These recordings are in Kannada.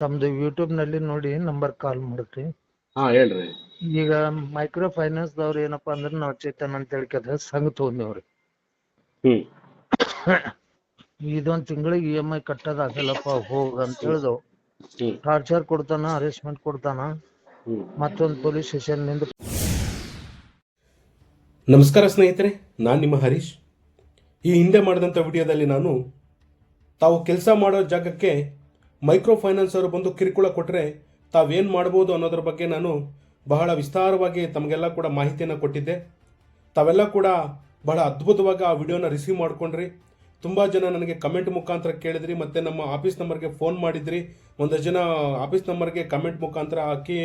ತಮ್ದು ಯೂಟ್ಯೂಬ್ನಲ್ಲಿ ನೋಡಿ ನಂಬರ್ ಕಾಲ್ ಮಾಡ್ರಿ. ಹಾ ಹೇಳ್ರಿ. ಈಗ ಮೈಕ್ರೋ ಫೈನಾನ್ಸ್ ದವ್ರು ಏನಪ್ಪಾ ಅಂದ್ರೆ ನಾವ್ ಚೇತನ್ ಅಂತ ಹೇಳ್ಕದ ಸಂಘ ತಗೊಂಡೇವ್ರಿ. ಹ್ಮ್. ಇದೊಂದ್ ತಿಂಗಳಿಗೆ ಇ ಎಂ ಐ ಕಟ್ಟೋದಾಗಲ್ಲಪ್ಪ ಹೋಗ ಅಂತ ಹೇಳ್ದು. ಹ್ಮ್. ಟಾರ್ಚರ್ ಕೊಡ್ತಾನ ಅರೆಸ್ಟ್ಮೆಂಟ್ ಕೊಡ್ತಾನ ಹ್ಮ್. ಮತ್ತೊಂದ್ ಪೊಲೀಸ್ ಸ್ಟೇಷನ್ನಿಂದ ನಮಸ್ಕಾರ ಸ್ನೇಹಿತರೆ ನಾನು ನಿಮ್ಮ ಹರೀಶ್. ಈ ಹಿಂದೆ ಮಾಡಿದಂಥ ವಿಡಿಯೋದಲ್ಲಿ ನಾನು ತಾವು ಕೆಲಸ ಮಾಡೋ ಜಾಗಕ್ಕೆ ಮೈಕ್ರೋ ಫೈನಾನ್ಸ್ ಅವರು ಬಂದು ಕಿರುಕುಳ ಕೊಟ್ಟರೆ ತಾವೇನು ಮಾಡ್ಬೋದು ಅನ್ನೋದ್ರ ಬಗ್ಗೆ ನಾನು ಬಹಳ ವಿಸ್ತಾರವಾಗಿ ತಮಗೆಲ್ಲ ಕೂಡ ಮಾಹಿತಿಯನ್ನು ಕೊಟ್ಟಿದ್ದೆ. ತಾವೆಲ್ಲ ಕೂಡ ಬಹಳ ಅದ್ಭುತವಾಗಿ ಆ ವಿಡಿಯೋನ ರಿಸೀವ್ ಮಾಡ್ಕೊಂಡ್ರಿ. ತುಂಬ ಜನ ನನಗೆ ಕಮೆಂಟ್ ಮುಖಾಂತರ ಕೇಳಿದ್ರಿ, ಮತ್ತು ನಮ್ಮ ಆಫೀಸ್ ನಂಬರ್ಗೆ ಫೋನ್ ಮಾಡಿದ್ರಿ. ಒಂದಷ್ಟು ಜನ ಆಫೀಸ್ ನಂಬರ್ಗೆ ಕಮೆಂಟ್ ಮುಖಾಂತರ ಹಾಕಿ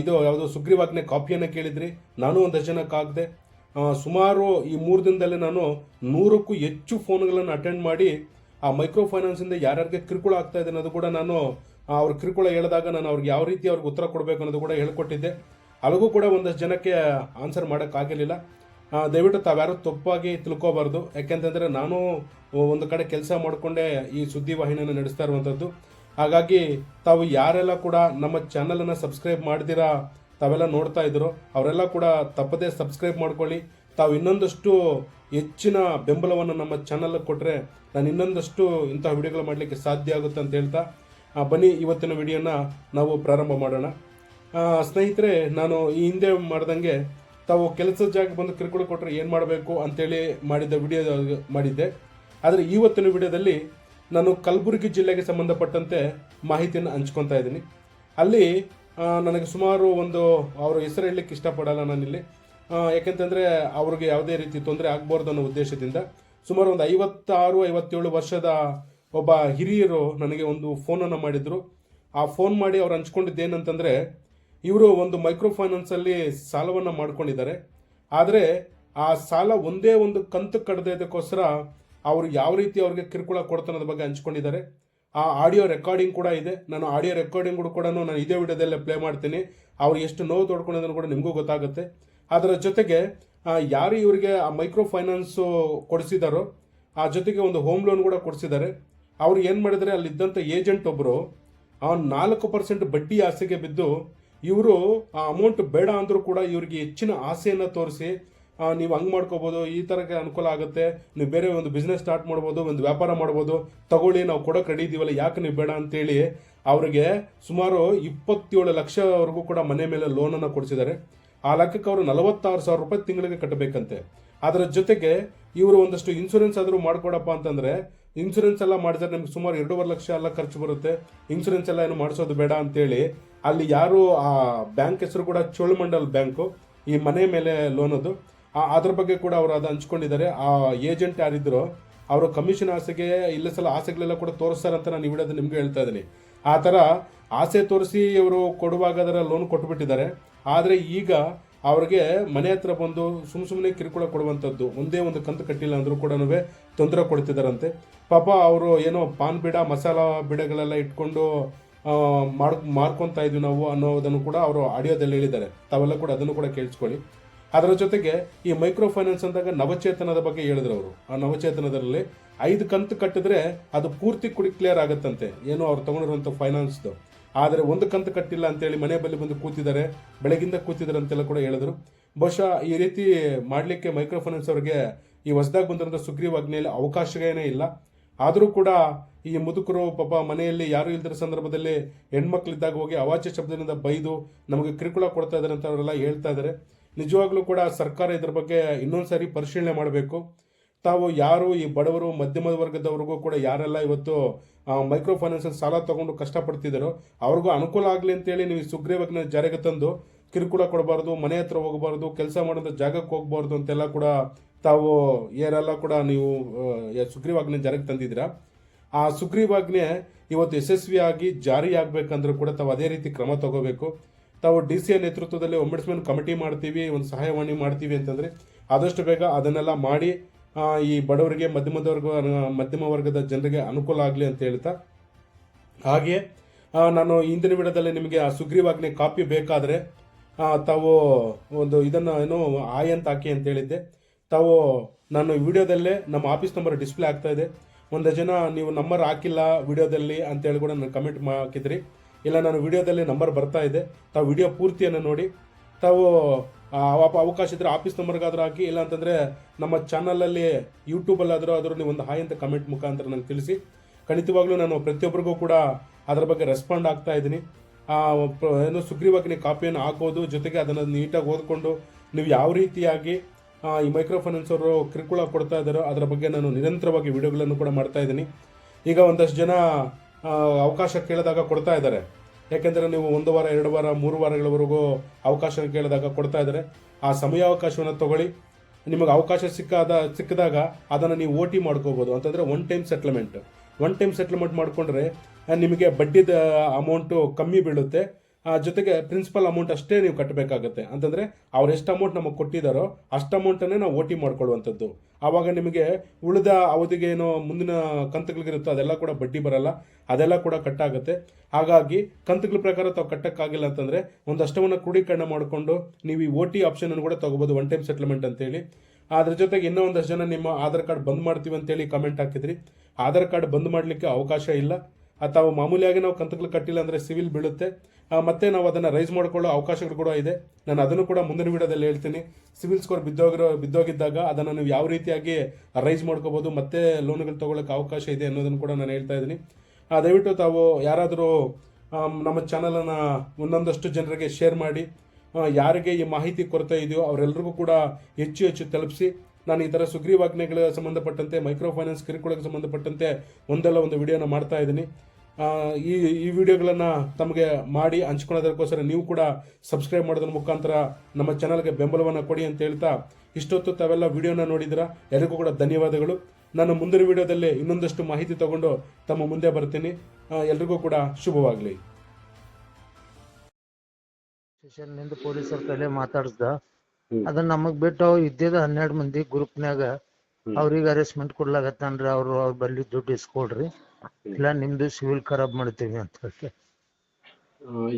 ಇದು ಯಾವುದೋ ಸುಗ್ರೀವಾಜ್ಞೆ ಕಾಪಿಯನ್ನು ಕೇಳಿದ್ರಿ. ನಾನು ಒಂದಷ್ಟು ಜನಕ್ಕೆ ಹಾಕಿದೆ. ಸುಮಾರು ಈ ಮೂರು ದಿನದಲ್ಲಿ ನಾನು ನೂರಕ್ಕೂ ಹೆಚ್ಚು ಫೋನ್ಗಳನ್ನು ಅಟೆಂಡ್ ಮಾಡಿ ಆ ಮೈಕ್ರೋ ಫೈನಾನ್ಸಿಂದ ಯಾರ್ಯಾರಿಗೆ ಕಿರುಕುಳ ಆಗ್ತಾ ಇದೆ ಅನ್ನೋದು ಕೂಡ ನಾನು ಅವ್ರ ಕಿರುಕುಳ ಹೇಳಿದಾಗ ನಾನು ಅವ್ರಿಗೆ ಯಾವ ರೀತಿ ಅವ್ರಿಗೆ ಉತ್ತರ ಕೊಡಬೇಕು ಅನ್ನೋದು ಕೂಡ ಹೇಳ್ಕೊಟ್ಟಿದ್ದೆ. ಅಲ್ಲಿಗೂ ಕೂಡ ಒಂದಷ್ಟು ಜನಕ್ಕೆ ಆನ್ಸರ್ ಮಾಡೋಕ್ಕಾಗಲಿಲ್ಲ ದಯವಿಟ್ಟು ತಾವ್ಯಾರು ತಪ್ಪಾಗಿ ತಿಳ್ಕೊಬಾರ್ದು. ಯಾಕೆಂತಂದರೆ ನಾನು ಒಂದು ಕಡೆ ಕೆಲಸ ಮಾಡಿಕೊಂಡೇ ಈ ಸುದ್ದಿ ವಾಹಿನಿಯನ್ನು ನಡೆಸ್ತಾ ಇರುವಂಥದ್ದು ಹಾಗಾಗಿ ತಾವು ಯಾರೆಲ್ಲ ಕೂಡ ನಮ್ಮ ಚಾನಲನ್ನು ಸಬ್ಸ್ಕ್ರೈಬ್ ಮಾಡ್ದಿರಾ ತಾವೆಲ್ಲ ನೋಡ್ತಾ ಇದ್ರು ಅವರೆಲ್ಲ ಕೂಡ ತಪ್ಪದೇ ಸಬ್ಸ್ಕ್ರೈಬ್ ಮಾಡ್ಕೊಳ್ಳಿ. ತಾವು ಇನ್ನೊಂದಷ್ಟು ಹೆಚ್ಚಿನ ಬೆಂಬಲವನ್ನು ನಮ್ಮ ಚಾನಲ್ಗೆ ಕೊಟ್ಟರೆ ನಾನು ಇನ್ನೊಂದಷ್ಟು ಇಂತಹ ವಿಡಿಯೋಗಳು ಮಾಡಲಿಕ್ಕೆ ಸಾಧ್ಯ ಆಗುತ್ತೆ ಅಂತ ಹೇಳ್ತಾ ಬನ್ನಿ ಇವತ್ತಿನ ವಿಡಿಯೋನ ನಾವು ಪ್ರಾರಂಭ ಮಾಡೋಣ. ಸ್ನೇಹಿತರೆ, ನಾನು ಈ ಹಿಂದೆ ಮಾಡ್ದಂಗೆ ತಾವು ಕೆಲಸದ ಜಾಗ ಬಂದು ಕಿರುಕುಳ ಕೊಟ್ಟರೆ ಏನು ಮಾಡಬೇಕು ಅಂತೇಳಿ ಮಾಡಿದ್ದ ವಿಡಿಯೋ ಮಾಡಿದ್ದೆ. ಆದರೆ ಇವತ್ತಿನ ವಿಡಿಯೋದಲ್ಲಿ ನಾನು ಕಲಬುರಗಿ ಜಿಲ್ಲೆಗೆ ಸಂಬಂಧಪಟ್ಟಂತೆ ಮಾಹಿತಿಯನ್ನು ಹಂಚ್ಕೊತಾ ಇದ್ದೀನಿ. ಅಲ್ಲಿ ನನಗೆ ಸುಮಾರು ಒಂದು, ಅವ್ರ ಹೆಸರು ಹೇಳಲಿಕ್ಕೆ ಇಷ್ಟಪಡಲ್ಲ ನಾನಿಲ್ಲಿ. ಯಾಕೆಂತಂದರೆ ಅವ್ರಿಗೆ ಯಾವುದೇ ರೀತಿ ತೊಂದರೆ ಆಗ್ಬಾರ್ದು ಅನ್ನೋ ಉದ್ದೇಶದಿಂದ ಸುಮಾರು ಒಂದು ಐವತ್ತಾರು, ಐವತ್ತೇಳು ವರ್ಷದ ಒಬ್ಬ ಹಿರಿಯರು ನನಗೆ ಒಂದು ಫೋನನ್ನು ಮಾಡಿದರು. ಆ ಫೋನ್ ಮಾಡಿ ಅವ್ರು ಹಂಚ್ಕೊಂಡಿದ್ದು ಏನಂತಂದರೆ ಇವರು ಒಂದು ಮೈಕ್ರೋ ಫೈನಾನ್ಸಲ್ಲಿ ಸಾಲವನ್ನು ಮಾಡ್ಕೊಂಡಿದ್ದಾರೆ. ಆದರೆ ಆ ಸಾಲ ಒಂದೇ ಒಂದು ಕಂತು ಇದಕ್ಕೋಸ್ಕರ ಅವರು ಯಾವ ರೀತಿ ಅವ್ರಿಗೆ ಕಿರುಕುಳ ಕೊಡ್ತಾನೋದ್ರ ಬಗ್ಗೆ ಹಂಚ್ಕೊಂಡಿದ್ದಾರೆ. ಆ ಆಡಿಯೋ ರೆಕಾರ್ಡಿಂಗ್ ಕೂಡ ಇದೆ. ನಾನು ಆಡಿಯೋ ರೆಕಾರ್ಡಿಂಗ್ ಕೂಡ ನಾನು ಇದೇ ವಿಡಿಯೋದಲ್ಲೇ ಪ್ಲೇ ಮಾಡ್ತೀನಿ. ಅವ್ರು ಎಷ್ಟು ನೋವು ತೊಡ್ಕೊಂಡಿದ್ದನ್ನು ಕೂಡ ನಿಮಗೂ ಗೊತ್ತಾಗುತ್ತೆ. ಅದರ ಜೊತೆಗೆ ಯಾರು ಇವರಿಗೆ ಆ ಮೈಕ್ರೋ ಫೈನಾನ್ಸು ಕೊಡಿಸಿದಾರೋ, ಆ ಜೊತೆಗೆ ಒಂದು ಹೋಮ್ ಲೋನ್ ಕೂಡ ಕೊಡಿಸಿದ್ದಾರೆ ಅವ್ರು ಏನು ಮಾಡಿದರೆ ಅಲ್ಲಿದ್ದಂಥ ಏಜೆಂಟ್ ಒಬ್ಬರು ಆ ನಾಲ್ಕು ಪರ್ಸೆಂಟ್ ಬಡ್ಡಿ ಆಸೆಗೆ ಬಿದ್ದು, ಇವರು ಆ ಅಮೌಂಟ್ ಬೇಡ ಅಂದರೂ ಕೂಡ ಇವರಿಗೆ ಹೆಚ್ಚಿನ ಆಸೆಯನ್ನು ತೋರಿಸಿ ನೀವು ಹಂಗೆ ಮಾಡ್ಕೋಬೋದು, ಈ ಥರಕ್ಕೆ ಅನುಕೂಲ ಆಗುತ್ತೆ, ನೀವು ಬೇರೆ ಒಂದು ಬಿಸ್ನೆಸ್ ಸ್ಟಾರ್ಟ್ ಮಾಡ್ಬೋದು, ಒಂದು ವ್ಯಾಪಾರ ಮಾಡ್ಬೋದು, ತಗೊಳ್ಳಿ, ನಾವು ಕೊಡೋಕೆ ರೆಡಿ ಇದ್ದೀವಲ್ಲ ಯಾಕೆ ನೀವು ಬೇಡ ಅಂತೇಳಿ ಅವರಿಗೆ ಸುಮಾರು ಇಪ್ಪತ್ತೇಳು ಲಕ್ಷವರೆಗೂ ಕೂಡ ಮನೆ ಮೇಲೆ ಲೋನನ್ನು ಕೊಡಿಸಿದ್ದಾರೆ. ಆ ಲೆಕ್ಕಕ್ಕೆ ಅವರು ನಲವತ್ತಾರು ಸಾವಿರ ರೂಪಾಯಿ ತಿಂಗಳಿಗೆ ಕಟ್ಟಬೇಕಂತೆ. ಅದರ ಜೊತೆಗೆ ಇವರು ಒಂದಷ್ಟು ಇನ್ಸೂರೆನ್ಸ್ ಆದರೂ ಮಾಡಿಕೊಡಪ್ಪ ಅಂತಂದ್ರೆ ಇನ್ಸೂರೆನ್ಸ್ ಎಲ್ಲ ಮಾಡಿದ್ರೆ ನಿಮ್ಗೆ ಸುಮಾರು ಎರಡೂವರೆ ಲಕ್ಷ ಎಲ್ಲ ಖರ್ಚು ಬರುತ್ತೆ. ಇನ್ಸೂರೆನ್ಸ್ ಎಲ್ಲ ಏನು ಮಾಡಿಸೋದು ಬೇಡ ಅಂತೇಳಿ ಅಲ್ಲಿ ಯಾರು ಆ ಬ್ಯಾಂಕ್ ಹೆಸರು ಕೂಡ ಚೋಳಮಂಡಲ್ ಬ್ಯಾಂಕು, ಈ ಮನೆ ಮೇಲೆ ಲೋನ್ ಅದು. ಅದ್ರ ಬಗ್ಗೆ ಕೂಡ ಅವರು ಅದು ಹಂಚ್ಕೊಂಡಿದ್ದಾರೆ. ಆ ಏಜೆಂಟ್ ಯಾರಿದ್ರು, ಅವರು ಕಮಿಷನ್ ಆಸೆಗೆ ಇಲ್ಲ ಸಲ ಆಸೆಗಳೆಲ್ಲ ಕೂಡ ತೋರಿಸ್ತಾರೆ ಅಂತ ನಾನು ಇವಿಡೋದು ನಿಮ್ಗೆ ಹೇಳ್ತಾ ಇದ್ದೀನಿ. ಆ ಥರ ಆಸೆ ತೋರಿಸಿ ಇವರು ಕೊಡುವಾಗ ಅದರ ಲೋನ್ ಕೊಟ್ಬಿಟ್ಟಿದ್ದಾರೆ. ಆದರೆ ಈಗ ಅವ್ರಿಗೆ ಮನೆ ಹತ್ರ ಬಂದು ಸುಮ್ಮ ಸುಮ್ಮನೆ ಕಿರುಕುಳ ಕೊಡುವಂಥದ್ದು, ಒಂದೇ ಒಂದು ಕಂತು ಕಟ್ಟಿಲ್ಲ ಅಂದರೂ ಕೂಡ ತೊಂದರೆ ಕೊಡ್ತಿದ್ದಾರಂತೆ ಪಾಪ ಅವರು ಏನೋ ಪಾನ್ ಬಿಡ, ಮಸಾಲ ಬಿಡಗಳೆಲ್ಲ ಇಟ್ಕೊಂಡು ಮಾಡ್, ಮಾರ್ಕೊತಾ ಇದ್ವಿ ನಾವು ಅನ್ನೋದನ್ನು ಕೂಡ ಅವರು ಆಡಿಯೋದಲ್ಲಿ ಹೇಳಿದ್ದಾರೆ. ತಾವೆಲ್ಲ ಕೂಡ ಅದನ್ನು ಕೂಡ ಕೇಳಿಸ್ಕೊಳ್ಳಿ. ಅದರ ಜೊತೆಗೆ ಈ ಮೈಕ್ರೋ ಫೈನಾನ್ಸ್ ಅಂದಾಗ ನವಚೇತನದ ಬಗ್ಗೆ ಹೇಳಿದ್ರು ಅವರು. ಆ ನವಚೇತನದಲ್ಲಿ ಐದು ಕಂತು ಕಟ್ಟಿದ್ರೆ ಅದು ಪೂರ್ತಿ ಕುಡಿ ಕ್ಲಿಯರ್ ಆಗುತ್ತಂತೆ. ಏನು ಅವ್ರು ತಗೊಂಡಿರುವಂಥ ಫೈನಾನ್ಸ್ದು ಆದರೆ ಒಂದು ಕಂತು ಕಟ್ಟಿಲ್ಲ ಅಂತೇಳಿ ಮನೆ ಬಳಿ ಬಂದು ಕೂತಿದ್ದಾರೆ, ಬೆಳಗಿಂದ ಕೂತಿದ್ದಾರೆ ಅಂತೆಲ್ಲ ಕೂಡ ಹೇಳಿದ್ರು. ಬಹುಶಃ ಈ ರೀತಿ ಮಾಡಲಿಕ್ಕೆ ಮೈಕ್ರೋ ಫೈನಾನ್ಸ್ ಅವರಿಗೆ ಈ ಹೊಸದಾಗಿ ಬಂದಿರೋಂಥ ಸುಗ್ರೀವಾಜ್ಞೆಯಲ್ಲಿ ಅವಕಾಶವೇನೇ ಇಲ್ಲ. ಆದರೂ ಕೂಡ ಈ ಮುದುಕರು, ಪಾಪ ಮನೆಯಲ್ಲಿ ಯಾರು ಇಲ್ದಿರೋ ಸಂದರ್ಭದಲ್ಲಿ ಹೆಣ್ಮಕ್ಳಿದ್ದಾಗ ಹೋಗಿ ಅವಾಚ್ಯ ಶಬ್ದದಿಂದ ಬೈದು ನಮಗೆ ಕಿರುಕುಳ ಕೊಡ್ತಾ ಇದ್ದಾರೆ ಅಂತ ಅವರೆಲ್ಲ ಹೇಳ್ತಾ ಇದ್ದಾರೆ. ನಿಜವಾಗ್ಲೂ ಕೂಡ ಸರ್ಕಾರ ಇದ್ರ ಬಗ್ಗೆ ಇನ್ನೊಂದು ಸಾರಿ ಪರಿಶೀಲನೆ ಮಾಡಬೇಕು. ತಾವು ಯಾರು ಈ ಬಡವರು, ಮಧ್ಯಮ ವರ್ಗದವ್ರಿಗೂ ಕೂಡ ಯಾರೆಲ್ಲ ಇವತ್ತು ಮೈಕ್ರೋ ಫೈನಾನ್ಸ್ ಸಾಲ ತಗೊಂಡು ಕಷ್ಟಪಡ್ತಿದ್ದಾರೋ, ಅವ್ರಿಗೂ ಅನುಕೂಲ ಆಗಲಿ ಅಂತೇಳಿ ನೀವು ಸುಗ್ರೀವಾಜ್ಞೆ ಜಾರಿಗೆ ತಂದು ಕಿರುಕುಳ ಕೊಡಬಾರ್ದು, ಮನೆ ಹತ್ರ ಹೋಗಬಾರ್ದು, ಕೆಲಸ ಮಾಡೋಂಥ ಜಾಗಕ್ಕೆ ಹೋಗಬಾರ್ದು ಅಂತೆಲ್ಲ ಕೂಡ ತಾವು ಏನೆಲ್ಲ ಕೂಡ ನೀವು ಸುಗ್ರೀವಾಜ್ಞೆ ಜಾರಿಗೆ ತಂದಿದ್ದೀರಾ? ಆ ಸುಗ್ರೀವಾಜ್ಞೆ ಇವತ್ತು ಯಶಸ್ವಿಯಾಗಿ ಜಾರಿ ಕೂಡ ತಾವು ಅದೇ ರೀತಿ ಕ್ರಮ ತಗೋಬೇಕು. ತಾವು ಡಿ ಸಿ ಎ ನೇತೃತ್ವದಲ್ಲಿ ಒಂಬಡ್ಸ್ಮೆಂಟ್ ಕಮಿಟಿ ಮಾಡ್ತೀವಿ, ಒಂದು ಸಹಾಯವಾಣಿ ಮಾಡ್ತೀವಿ ಅಂತಂದರೆ ಆದಷ್ಟು ಬೇಗ ಅದನ್ನೆಲ್ಲ ಮಾಡಿ ಈ ಬಡವರಿಗೆ, ಮಧ್ಯಮ ವರ್ಗ, ಮಧ್ಯಮ ವರ್ಗದ ಜನರಿಗೆ ಅನುಕೂಲ ಆಗಲಿ ಅಂತ ಹೇಳ್ತಾ ಹಾಗೆಯೇ ನಾನು ಇಂದಿನ ವಿಡದಲ್ಲಿ ನಿಮಗೆ ಆ ಸುಗ್ರೀವಾಜ್ಞೆ ಕಾಪಿ ಬೇಕಾದರೆ ತಾವು ಒಂದು ಇದನ್ನು ಏನು ಆಯ್ ಅಂತ ಹಾಕಿ ಅಂತ ಹೇಳಿದ್ದೆ. ತಾವು ನಾನು ವಿಡಿಯೋದಲ್ಲೇ ನಮ್ಮ ಆಫೀಸ್ ನಂಬರ್ ಡಿಸ್ಪ್ಲೇ ಆಗ್ತಾ ಇದೆ. ಒಂದು ಜನ ನೀವು ನಂಬರ್ ಹಾಕಿಲ್ಲ ವಿಡಿಯೋದಲ್ಲಿ ಅಂತೇಳಿ ಕೂಡ ನಾನು ಕಮೆಂಟ್ ಹಾಕಿದ್ರಿ. ಇಲ್ಲ, ನಾನು ವಿಡಿಯೋದಲ್ಲಿ ನಂಬರ್ ಬರ್ತಾ ಇದೆ. ತಾವು ವಿಡಿಯೋ ಪೂರ್ತಿಯನ್ನು ನೋಡಿ. ತಾವು ಅವಕಾಶ ಇದ್ರೆ ಆಫೀಸ್ ನಂಬರ್ಗಾದ್ರೂ ಹಾಕಿ, ಇಲ್ಲ ಅಂತಂದರೆ ನಮ್ಮ ಚಾನಲಲ್ಲಿ ಯೂಟ್ಯೂಬಲ್ಲಾದರೂ ಆದರೂ ನೀವು ಒಂದು ಹಾಯ್ ಅಂತ ಕಮೆಂಟ್ ಮುಖಾಂತರ ನನಗೆ ತಿಳಿಸಿ. ಖಂಡಿತವಾಗ್ಲೂ ನಾನು ಪ್ರತಿಯೊಬ್ಬರಿಗೂ ಕೂಡ ಅದರ ಬಗ್ಗೆ ರೆಸ್ಪಾಂಡ್ ಆಗ್ತಾ ಇದ್ದೀನಿ. ಏನೋ ಸುಗ್ರೀವಾಗಿ ನೀವು ಕಾಪಿಯನ್ನು ಹಾಕೋದು, ಜೊತೆಗೆ ಅದನ್ನು ನೀಟಾಗಿ ಓದ್ಕೊಂಡು ನೀವು ಯಾವ ರೀತಿಯಾಗಿ ಈ ಮೈಕ್ರೋ ಫೈನಾನ್ಸ್ ಅವರು ಕಿರುಕುಳ ಕೊಡ್ತಾ ಇದ್ದಾರೋ ಅದರ ಬಗ್ಗೆ ನಾನು ನಿರಂತರವಾಗಿ ವಿಡಿಯೋಗಳನ್ನು ಕೂಡ ಮಾಡ್ತಾ ಇದ್ದೀನಿ. ಈಗ ಒಂದಷ್ಟು ಜನ ಅವಕಾಶ ಕೇಳಿದಾಗ ಕೊಡ್ತಾ ಇದ್ದಾರೆ. ಯಾಕೆಂದರೆ ನೀವು ಒಂದು ವಾರ, ಎರಡು ವಾರ, ಮೂರು ವಾರಗಳವರೆಗೂ ಅವಕಾಶ ಕೇಳಿದಾಗ ಕೊಡ್ತಾ ಇದ್ದಾರೆ. ಆ ಸಮಯಾವಕಾಶವನ್ನು ತಗೊಳ್ಳಿ. ನಿಮಗೆ ಅವಕಾಶ ಸಿಕ್ಕಾದ, ಸಿಕ್ಕಿದಾಗ ಅದನ್ನು ನೀವು ಓ ಟಿ ಮಾಡ್ಕೋಬೋದು. ಅಂತಂದರೆ one time settlement one time settlement ಮಾಡಿಕೊಂಡ್ರೆ, ನಿಮಗೆ ಬಡ್ಡಿದ ಅಮೌಂಟು ಕಮ್ಮಿ ಬೀಳುತ್ತೆ. ಜೊತೆಗೆ ಪ್ರಿನ್ಸಿಪಲ್ ಅಮೌಂಟ್ ಅಷ್ಟೇ ನೀವು ಕಟ್ಟಬೇಕಾಗತ್ತೆ ಅಂತಂದರೆ ಅವ್ರು ಎಷ್ಟು ಅಮೌಂಟ್ ನಮಗೆ ಕೊಟ್ಟಿದ್ದಾರೋ ಅಷ್ಟು ಅಮೌಂಟನ್ನೇ ನಾವು ಓ ಟಿ ಮಾಡ್ಕೊಳ್ಳುವಂಥದ್ದು. ಆವಾಗ ನಿಮಗೆ ಉಳಿದ ಅವಧಿಗೆ ಏನೋ ಮುಂದಿನ ಕಂತುಗಳಿಗಿರುತ್ತೋ ಅದೆಲ್ಲ ಕೂಡ ಬಡ್ಡಿ ಬರಲ್ಲ, ಅದೆಲ್ಲ ಕೂಡ ಕಟ್ಟಾಗುತ್ತೆ. ಹಾಗಾಗಿ ಕಂತುಗಳ ಪ್ರಕಾರ ತಾವು ಕಟ್ಟಕ್ಕಾಗಿಲ್ಲ ಅಂತಂದರೆ ಒಂದು ಅಷ್ಟವನ್ನು ಕ್ರೋಢೀಕರಣ ಮಾಡಿಕೊಂಡು ನೀವು ಈ ಓ ಟಿ ಆಪ್ಷನನ್ನು ಕೂಡ ತೊಗೋಬೋದು ಒನ್ ಟೈಮ್ ಸೆಟ್ಲ್ಮೆಂಟ್ ಅಂತೇಳಿ. ಅದ್ರ ಜೊತೆಗೆ ಇನ್ನೂ ಒಂದಷ್ಟು ಜನ ನಿಮ್ಮ ಆಧಾರ್ ಕಾರ್ಡ್ ಬಂದ್ ಮಾಡ್ತೀವಿ ಅಂತೇಳಿ ಕಮೆಂಟ್ ಹಾಕಿದ್ರಿ. ಆಧಾರ್ ಕಾರ್ಡ್ ಬಂದ್ ಮಾಡಲಿಕ್ಕೆ ಅವಕಾಶ ಇಲ್ಲ. ಅದು ತಾವು ಮಾಮೂಲಿಯಾಗಿ ನಾವು ಕಂತುಗಳು ಕಟ್ಟಿಲ್ಲ ಅಂದರೆ ಸಿವಿಲ್ ಬೀಳುತ್ತೆ. ಮತ್ತೆ ನಾವು ಅದನ್ನು ರೈಸ್ ಮಾಡಿಕೊಳ್ಳೋ ಅವಕಾಶಗಳು ಕೂಡ ಇದೆ. ನಾನು ಅದನ್ನು ಕೂಡ ಮುಂದಿನ ವಿಡಿಯೋದಲ್ಲಿ ಹೇಳ್ತೀನಿ. ಸಿವಿಲ್ ಸ್ಕೋರ್ ಬಿದ್ದೋಗಿರೋ, ಬಿದ್ದೋಗಿದ್ದಾಗ ಅದನ್ನು ನೀವು ಯಾವ ರೀತಿಯಾಗಿ ರೈಸ್ ಮಾಡ್ಕೋಬೋದು, ಮತ್ತೆ ಲೋನ್ಗಳು ತಗೊಳ್ಳೋಕೆ ಅವಕಾಶ ಇದೆ ಅನ್ನೋದನ್ನು ಕೂಡ ನಾನು ಹೇಳ್ತಾ ಇದ್ದೀನಿ. ದಯವಿಟ್ಟು ತಾವು ಯಾರಾದರೂ ನಮ್ಮ ಚಾನಲನ್ನು ಒಂದೊಂದಷ್ಟು ಜನರಿಗೆ ಶೇರ್ ಮಾಡಿ ಯಾರಿಗೆ ಈ ಮಾಹಿತಿ ಕೊರತೆ ಇದೆಯೋ ಅವರೆಲ್ಲರಿಗೂ ಕೂಡ ಹೆಚ್ಚು ಹೆಚ್ಚು ತಲುಪಿಸಿ ನಾನು ಈ ಥರ ಸುಗ್ರೀವಾಜ್ಞೆಗಳಿಗೆ ಸಂಬಂಧಪಟ್ಟಂತೆ ಮೈಕ್ರೋ ಫೈನಾನ್ಸ್ ಕಿರುಕುಳಕ್ಕೆ ಸಂಬಂಧಪಟ್ಟಂತೆ ಒಂದಲ್ಲ ಒಂದು ವಿಡಿಯೋನ ಮಾಡ್ತಾ ಇದ್ದೀನಿ. ಈ ಈ ವಿಡಿಯೋಗಳನ್ನು ತಮಗೆ ಮಾಡಿ ಹಂಚ್ಕೊಳ್ಳೋದಕ್ಕೋಸ್ಕರ ನೀವು ಕೂಡ ಸಬ್ಸ್ಕ್ರೈಬ್ ಮಾಡೋದ್ರ ಮುಖಾಂತರ ನಮ್ಮ ಚಾನಲ್ಗೆ ಬೆಂಬಲವನ್ನು ಕೊಡಿ ಅಂತ ಹೇಳ್ತಾ ಇಷ್ಟೊತ್ತು ತಾವೆಲ್ಲ ವಿಡಿಯೋನ ನೋಡಿದಿರ ಎಲ್ಲರಿಗೂ ಕೂಡ ಧನ್ಯವಾದಗಳು. ನಾನು ಮುಂದಿನ ವಿಡಿಯೋದಲ್ಲಿ ಇನ್ನೊಂದಷ್ಟು ಮಾಹಿತಿ ತಗೊಂಡು ತಮ್ಮ ಮುಂದೆ ಬರ್ತೀನಿ. ಎಲ್ರಿಗೂ ಕೂಡ ಶುಭವಾಗಲಿ. ಪೊಲೀಸರ ಕೈಲೇ ಮಾತಾಡ್ಸ್ದ. ಅದನ್ನ ನಮಗ್ ಬಿಟ್ಟು ಅವ್ರು ಇದ್ದಿದ ಹನ್ನೆರಡ್ ಮಂದಿ ಗ್ರೂಪ್ನ್ಯಾಗ. ಅವ್ರಿಗೆ ಅರೆಸ್ಟ್ಮೆಂಟ್ ಕೊಡ್ಲಾಗತ್ತಾನ್ರಿ ಅವ್ರು ಅವ್ರ ಬಲ್ಲಿ ದುಡ್ಡು ಇಸ್ಕೊಳ್ರಿ. ಇಲ್ಲ ನಿಮ್ದು ಸಿವಿಲ್ ಖರಾಬ್ ಮಾಡ್ತೀವಿ ಅಂತ ಹೇಳಿ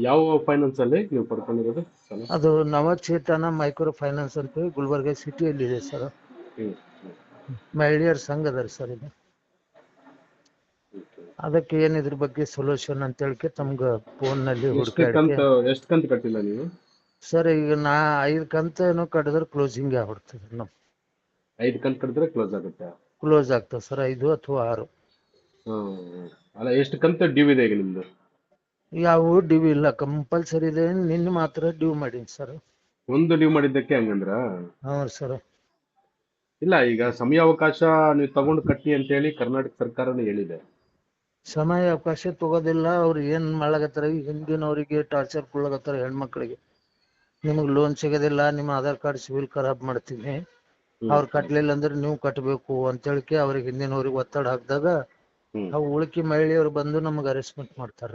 ಯಾವ ಫೈನಾನ್ಸ್ ಅಲ್ಲಿ ನೀವು ಪಡ್ಕೊಂಡಿರೋದು ಸಾಲ ಅದು ನವಚೇತನ ಮೈಕ್ರೋ ಫೈನಾನ್ಸ್ ಅಂತ ಹೇಳಿ ಗುಲ್ಬರ್ಗ ಸಿಟಿಯಲ್ಲಿ ಇದೆ ಸರ್. ಮಹಿಳೆಯರ ಸಂಘ ಅದ ಸರ್ ಇದು. ಅದಕ್ಕೆ ಏನ್ ಇದ್ರ ಬಗ್ಗೆ ಸೊಲ್ಯೂಷನ್ ಅಂತ ಹೇಳಿ ತಮ್ಗ ಫೋನ್ನಲ್ಲಿ ಎಷ್ಟು ಹುಡುಕಾಡಿ ಎಷ್ಟು ಕಂತು ಕಟ್ಟಿಲ್ಲ ನೀವು? ಸರ್ ಈಗ ನಾ ಐದು ಕಂತ ಏನೋ ಕಟ್ಟಿದ್ರೆ ಕ್ಲೋಸಿಂಗ್ ಆಗ್ಬಿಡ್ತದೆ ನಮ್ಮ ಐದು ಕಂತು ಕಟ್ಟಿದ್ರೆ ಕ್ಲೋಸ್ ಆಗುತ್ತೆ? ಕ್ಲೋಸ್ ಆಗ್ತದೆ ಸರ್ ಐದು ಅಥವಾ ಆರು. ಹ್ಮ್. ಅಲ್ಲ ಎಷ್ಟು ಕಂತು ಡ್ಯೂ ಇದೆ ಈಗ ನಿಮ್ದು? ಯಾವ ಡ್ಯೂ ಇಲ್ಲ ಕಂಪಲ್ಸರಿ ಇದೆ ನಿನ್ನೆ ಮಾತ್ರ ಡ್ಯೂ ಮಾಡೀನಿ ಸರ್ ಒಂದು ಡ್ಯೂ ಮಾಡಿದ್ದಕ್ಕೆ ಹಂಗಂದ್ರ? ಹ್ಞೂ ಸರ್ ಇಲ್ಲ ಈಗ ಸಮಯಾವಕಾಶ ನೀವು ತಗೊಂಡು ಕಟ್ಟಿ ಅಂತ ಹೇಳಿ ಕರ್ನಾಟಕ ಸರ್ಕಾರನೇ ಹೇಳಿದೆ. ಸಮಯ ಅವಕಾಶ ತಗೋದಿಲ್ಲ ಅವ್ರು ಏನ್ ಮಾಡ್ಲಾಗತ್ತಾರ ಈ ಹಿಂದಿನವರಿಗೆ ಟಾರ್ಚರ್ ಕೊಡ್ಲಕತ್ತಾರ ಹೆಣ್ಮಕ್ಳಿಗೆ. ನಿಮಗ್ ಲೋನ್ ಸಿಗೋದಿಲ್ಲ ನಿಮ್ಮ ಆಧಾರ್ ಕಾರ್ಡ್ ಸಿವಿಲ್ ಖರಾಬ್ ಮಾಡ್ತೀನಿ. ಅವ್ರು ಕಟ್ಲಿಲ್ಲ ಅಂದ್ರೆ ನೀವು ಕಟ್ಟಬೇಕು ಅಂತ ಹೇಳಿ ಅವ್ರಿಗೆ ಹಿಂದಿನವ್ರಿಗೆ ಒತ್ತಡ ಹಾಕಿದಾಗ. ಅವು ಉಳ್ಕಿ ಮಹಿಳೆಯರು ಬಂದು ನಮಗ್ ಅರೆಸ್ಟ್ಮೆಂಟ್ ಮಾಡ್ತಾರ.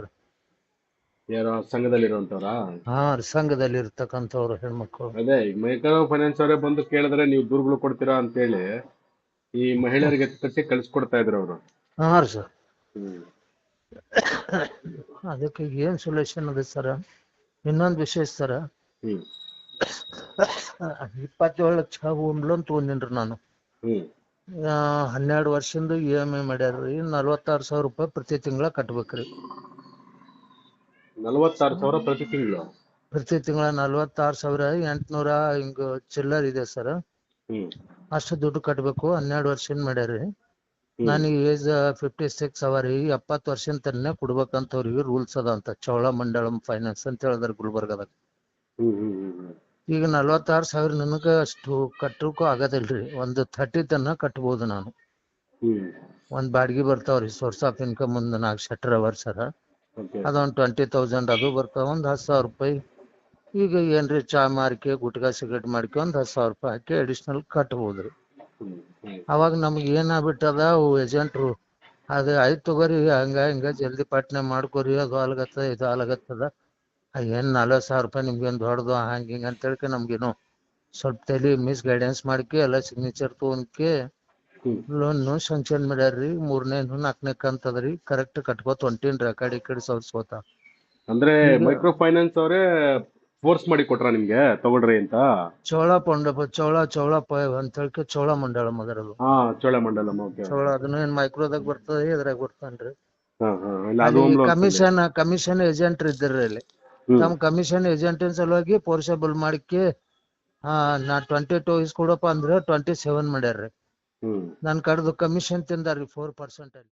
ಯಾರೋ ಸಂಘದಲ್ಲಿರುವಂತವ್ರಾ ಹಾ ಸಂಘದಲ್ಲಿ ಇರ್ತಕ್ಕಂಥವ್ರು ಹೆಣ್ಮಕ್ಳು. ಅದೇ ಮೈಕ್ರೋ ಫೈನಾನ್ಸ್ ಅವರೇ ಬಂದು ಕೇಳಿದ್ರೆ ನೀವು ದೂರುಗಳು ಕೊಡ್ತೀರಾ ಅಂತ ಹೇಳಿ ಈ ಮಹಿಳೆಯರಿಗೆ ಕಟ್ಟಿ ಕಳ್ಸಿಕೊಡ್ತಾ ಇದ್ರು ಅವರು. ಹಾ ರೀ ಸರ್. ಅದಕ್ಕೆ ಏನ್ ಸೊಲ್ಯೂಷನ್ ಅದ ಸರ್? ಇನ್ನೊಂದ್ ವಿಷಯ ಸರ್ ಇಪ್ಪತ್ತೇಳು ಲಕ್ಷ ಹೋಮ್ ಲೋನ್ ತಗೊಂಡಿನ್ರಿ ನಾನು. ಹನ್ನೆರಡು ವರ್ಷದಿಂದ ಇ ಎಂ ಐ ಮಾಡ್ಯಾರ್ರಿ ನಲ್ವತ್ತಾರು ಸಾವಿರ ರೂಪಾಯಿ ಪ್ರತಿ ತಿಂಗಳ ಕಟ್ಬೇಕ್ರಿ. ನಲವತ್ತಾರು ಸಾವಿರ ಪ್ರತಿ ತಿಂಗಳು? ಪ್ರತಿ ತಿಂಗಳ ನಲ್ವತ್ತಾರು ಸಾವಿರ ಎಂಟ್ನೂರ ಹಿಂಗ ಚಿಲ್ಲರ್ ಇದೆ ಸರ್. ಅಷ್ಟು ದುಡ್ಡು ಕಟ್ಬೇಕು ಹನ್ನೆರಡು ವರ್ಷದಿಂದ ಮಾಡ್ಯಾರ್ರಿ. ನನಗೆ ಏಜ್ ಫಿಫ್ಟಿ ಸಿಕ್ಸ್ ಅವರಿ ಎಪ್ಪತ್ತು ವರ್ಷದ ತನಕ ಕೊಡ್ಬೇಕಂತ ಅವ್ರಿಗೆ ರೂಲ್ಸ್ ಅದ ಅಂತ ಚೋಳಮಂಡಳಂ ಫೈನಾನ್ಸ್ ಅಂತ ಹೇಳಿದಾರೆ ಗುಲ್ಬರ್ಗದಾಗ. ಈಗ ನಲ್ವತ್ತಾರು ಸಾವಿರ ನನಗ ಅಷ್ಟು ಕಟ್ಟಕ್ಕೂ ಆಗೋದಿಲ್ರಿ. ಒಂದು ಥರ್ಟಿ ತನ ಕಟ್ಬಹುದು ನಾನು. ಒಂದ್ ಬಾಡಿಗೆ ಬರ್ತಾವ್ರಿ ಸೋರ್ಸ್ ಆಫ್ ಇನ್ಕಮ್ ಒಂದು ನಾಲ್ಕು ಶಟರ್ ಅವರ್ ಸರ. ಓಕೆ ಅದೊಂದ್ ಟ್ವೆಂಟಿ ತೌಸಂಡ್ ಅದು ಬರ್ತಾವ ಒಂದ್ ಹತ್ತು ಸಾವಿರ ರೂಪಾಯಿ. ಈಗ ಏನ್ರಿ ಚಾ ಮಾರ್ಕೆ ಗುಟ್ಕಾ ಸಿಗರೇಟ್ ಮಾರಿಕೆ ಒಂದ್ ಹತ್ತು ಸಾವಿರ ರೂಪಾಯಿ ಹಾಕಿ ಅಡಿಷನಲ್ ಕಟ್ಬೋದ್ರಿ ಅವಾಗ ನಮ್ಗೆ ಏನಾಗ್ಬಿಟ್ಟದ ಅವು ಏಜೆಂಟ್ರು ಅದು ಆಯ್ತು ತಗೋರಿ ಹಂಗ ಹಿಂಗ ಜಲ್ದಿ ಪಟ್ನೆ ಮಾಡ್ಕೋರಿ ಅದು ಆಲ್ಗತ್ತದ ಇದು ಆಲ್ಗತ್ತದ ಏನ್ ನಲ್ವತ್ತು ಸಾವಿರ ರೂಪಾಯಿ ನಿಮ್ಗೇನ್ ದೊಡ್ಡದು ಹಂಗೆ ಹಿಂಗ ಅಂತ ಹೇಳ್ಕೆ ನಮ್ಗೇನು ಸ್ವಲ್ಪ ತಲಿ ಮಿಸ್ ಗೈಡೆನ್ಸ್ ಮಾಡ್ಕೆ ಎಲ್ಲ ಸಿಗ್ನೇಚರ್ ತಗೊಂಡ್ಕೆ ಲೋನ್ ಸಂಕ್ಷನ್ ಮಾಡ್ಯಾರ್ರಿ ಮೂರನೇ ನಾಲ್ಕನೇ ಕಂತ ಅದ್ರಿ ಕರೆಕ್ಟ್ ಕಟ್ಕೋತ ಹೊಂಟೀನ್ರಿ ಆ ಕಡೆ ಈ ಕಡೆ ಸಲ್ಸ್ಕೋತ. ಅಂದ್ರೆ ಮೈಕ್ರೋ ಫೈನಾನ್ಸ್ ಅವರೇ ಫೋರ್ಸ್ ಮಾಡಿ ಕೊಟ್ರ ನಿಮ್ಗೆ ತಗೊಳ್ರಿ ಅಂತ? ಚೋಳ ಪೊಂಡ ಚೋಳ ಚೋಳ ಪ ಅಂತ ಹೇಳಿ ಚೋಳ ಮಂಡಳಂ ಅದರದು. ಹಾ ಚೋಳಮಂಡಲಂ ಓಕೆ ಚೋಳ ಅದನ್ನ ಏನ್ ಮೈಕ್ರೋದಾಗ ಬರ್ತದ ಇದ್ರಾಗ ಬರ್ತಾನ್ರಿ. ಹಾ ಹಾ ಇಲ್ಲ ಅದು. ಕಮಿಷನ್ ಕಮಿಷನ್ ಏಜೆಂಟ್ ಇದ್ರಿ ಅಲ್ಲಿ. ತಮ್ಮ ಕಮಿಷನ್ ಏಜೆಂಟಿನ ಸಲುವಾಗಿ ಪೋರ್ಸಬಲ್ ಮಾಡಿಕ್ಕೆ ಹಾ ನಾ ಟ್ವೆಂಟಿ ಟೂ ಇಸ್ ಕೊಡಪ್ಪ ಅಂದ್ರೆ ಟ್ವೆಂಟಿ ಸೆವೆನ್ ಮಾಡ್ಯಾರ್ರಿ ನನ್ ಕಡ್ದು ಕಮಿಷನ್ ತಿಂದಾರ್ರಿ ಫೋರ್ ಪರ್ಸೆಂಟ್ ಅಲ್ಲಿ.